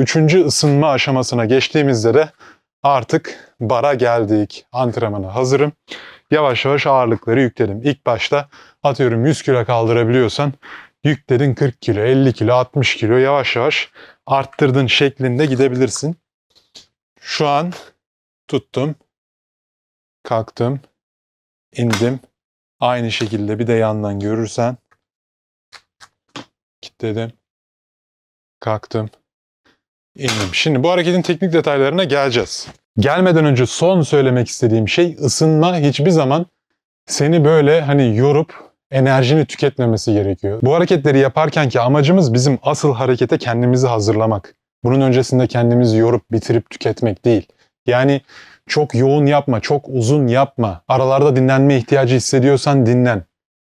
Üçüncü ısınma aşamasına geçtiğimizde de artık bara geldik. Antrenmana hazırım. Yavaş yavaş ağırlıkları yükledim. İlk başta atıyorum 100 kilo kaldırabiliyorsan yükledin 40 kilo, 50 kilo, 60 kilo yavaş yavaş arttırdın şeklinde gidebilirsin. Şu an tuttum, kalktım, indim. Aynı şekilde bir de yandan görürsen kilitledim, kalktım, indim. Şimdi bu hareketin teknik detaylarına geleceğiz. Gelmeden önce son söylemek istediğim şey ısınma hiçbir zaman seni böyle hani yorup enerjini tüketmemesi gerekiyor. Bu hareketleri yaparken ki amacımız bizim asıl harekete kendimizi hazırlamak. Bunun öncesinde kendimizi yorup bitirip tüketmek değil. Yani çok yoğun yapma, çok uzun yapma. Aralarda dinlenme ihtiyacı hissediyorsan dinlen.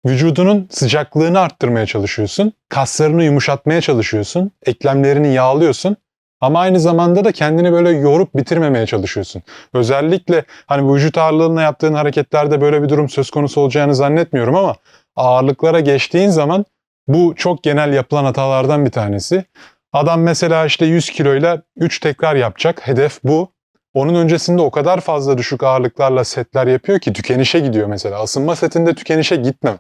Vücudunun sıcaklığını arttırmaya çalışıyorsun. Kaslarını yumuşatmaya çalışıyorsun. Eklemlerini yağlıyorsun. Ama aynı zamanda da kendini böyle yorup bitirmemeye çalışıyorsun. Özellikle hani vücut ağırlığına yaptığın hareketlerde böyle bir durum söz konusu olacağını zannetmiyorum ama ağırlıklara geçtiğin zaman bu çok genel yapılan hatalardan bir tanesi. Adam mesela işte 100 kiloyla 3 tekrar yapacak. Hedef bu. Onun öncesinde o kadar fazla düşük ağırlıklarla setler yapıyor ki tükenişe gidiyor mesela. Isınma setinde tükenişe gitmem.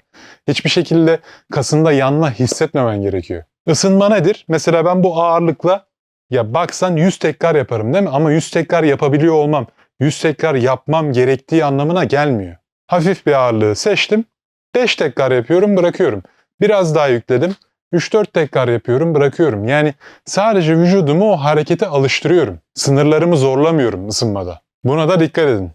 Hiçbir şekilde kasında yanma hissetmemen gerekiyor. Isınma nedir? Mesela ben bu ağırlıkla ya baksan 100 tekrar yaparım değil mi? Ama 100 tekrar yapabiliyor olmam, 100 tekrar yapmam gerektiği anlamına gelmiyor. Hafif bir ağırlığı seçtim. 5 tekrar yapıyorum, bırakıyorum. Biraz daha yükledim. 3-4 tekrar yapıyorum, bırakıyorum. Yani sadece vücudumu o harekete alıştırıyorum. Sınırlarımı zorlamıyorum ısınmada. Buna da dikkat edin.